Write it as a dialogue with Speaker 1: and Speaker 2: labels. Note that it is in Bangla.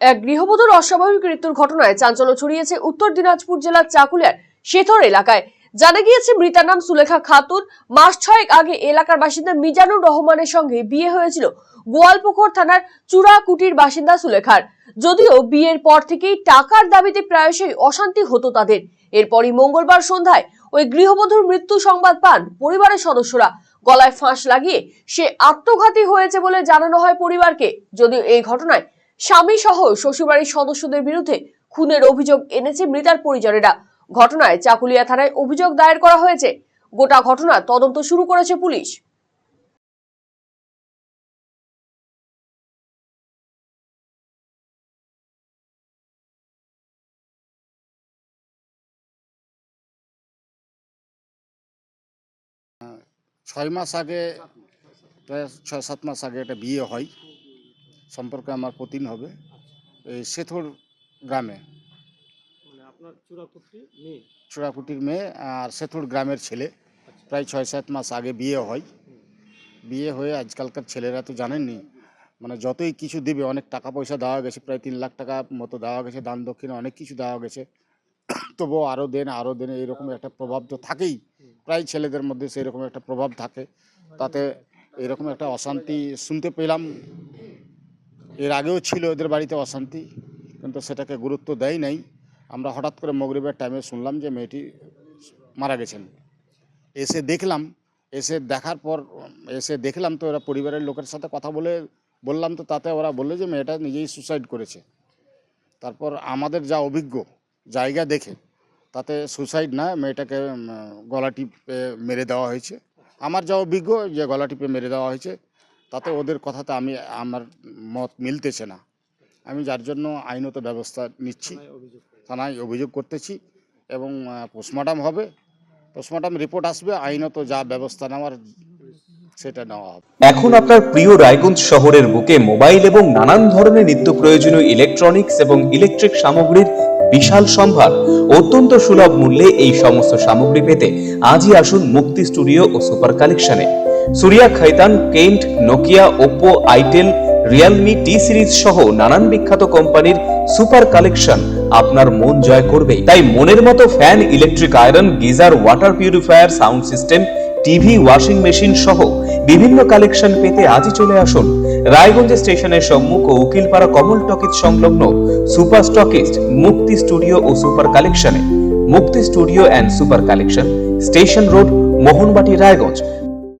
Speaker 1: এক গৃহবধূর অস্বাভাবিক মৃত্যুর ঘটনায় চাঞ্চল্য ছড়িয়েছে উত্তর দিনাজপুর জেলার চাকুলিয়ার শেথর এলাকায়। জানা গিয়েছে, মৃতার নাম সুলেখা খাতুন। মাস ছয়েক আগে এলাকার বাসিন্দা মিজানুর রহমানের সঙ্গে বিয়ে হয়েছিল গোয়ালপুকুর থানার চূড়াকুটির বাসিন্দা সুলেখার। যদিও বিয়ের পর থেকেই টাকার দাবিতে প্রায়শই অশান্তি হতো তাদের। এরপরই মঙ্গলবার সন্ধ্যায় ওই গৃহবধূর মৃত্যু সংবাদ পান পরিবারের সদস্যরা। গলায় ফাঁস লাগিয়ে সে আত্মঘাতী হয়েছে বলে জানানো হয় পরিবারকে। যদিও এই ঘটনায় স্বামী সহ শ্বশুরবাড়ির সদস্যদের বিরুদ্ধে খুনের অভিযোগ এনেছে মৃতার পরিজনেরা। ঘটনায় চাকুলিয়া থানায় অভিযোগ দায়ের করা হয়েছে। গোটা ঘটনা তদন্ত শুরু করেছে পুলিশ।
Speaker 2: ছয় মাস আগে, প্রায় ছয় সাত মাস আগে একটা বিয়ে হয়। সম্পর্কে আমার পতিন হবে। এই সেথর গ্রামে।
Speaker 3: মানে
Speaker 2: চূড়াকুটির মেয়ে? আর সেথুর গ্রামের ছেলে। প্রায় ছয় সাত মাস আগে বিয়ে হয়। বিয়ে হয়ে আজকালকার ছেলেরা তো জানেননি। মানে যতই কিছু দিবে অনেক টাকা পয়সা দেওয়া গেছে প্রায় তিন লাখ টাকা মতো দেওয়া গেছে দান দক্ষিণে অনেক কিছু দেওয়া গেছে। তবুও আরও দেন আরও দেন এইরকম একটা প্রভাব তো থাকেই। প্রায় ছেলেদের মধ্যে সেই রকম একটা প্রভাব থাকে। তাতে এরকম একটা অশান্তি শুনতে পেলাম। এর আগেও ছিল এদের বাড়িতে অশান্তি, কিন্তু সেটাকে গুরুত্ব দেয় নাই। আমরা হঠাৎ করে মগরিবের টাইমে শুনলাম যে মেয়েটি মারা গেছেন। এসে দেখলাম, এসে দেখার পর, এসে দেখলাম তো ওরা পরিবারের লোকের সাথে কথা বলে বললাম তো তাতে ওরা বলল যে মেয়েটা নিজেই সুসাইড করেছে। তারপর আমাদের যা অভিজ্ঞ জায়গা দেখে, তাতে সুসাইড না, মেয়েটাকে গলা টিপে মেরে দেওয়া হয়েছে। আমার যা অভিজ্ঞ যে গলা টিপে মেরে দেওয়া হয়েছে তাতে ওদের কথাতে আমি আমার মত মিলতেছে না। আমি যার জন্য আইনত ব্যবস্থা নিচ্ছি
Speaker 3: থানায় অভিযোগ করে
Speaker 2: থানায় অভিযোগ করতেছি এবং পোস্টমর্টম হবে। পোস্টমর্টম রিপোর্ট আসবে আইনত যা ব্যবস্থা নেওয়ার সেটা নেওয়া হবে।
Speaker 4: এখন আপনার প্রিয় রায়গঞ্জ শহরের বুকে মোবাইল এবং নানান ধরনের নিত্য প্রয়োজনীয় ইলেকট্রনিক্স এবং ইলেকট্রিক সামগ্রীর বিশাল সম্ভার অত্যন্ত সুলভ মূল্যে এই সমস্ত সামগ্রী পেতে আজই আসুন মুক্তি স্টুডিও ও সুপার কালেকশনে। Surya Khaitan Kent Nokia, Oppo, itel, realme, T series সহ নানান বিখ্যাত কোম্পানির সুপার কালেকশন আপনার মন জয় করবে তাই মনের মতো fan, electric iron, geyser, water purifier, sound system, TV, washing machine সহ বিভিন্ন কালেকশন পেতে আজই চলে আসুন। রায়গঞ্জ স্টেশনের সম্মুখ ও উকিলপাড়া কমল টকিজ সংলগ্ন সুপার স্টকিস্ট মুক্তি স্টুডিও ও সুপার কালেকশনে। Mukti studio and super collection, station road, Mohanbati, Raiganj.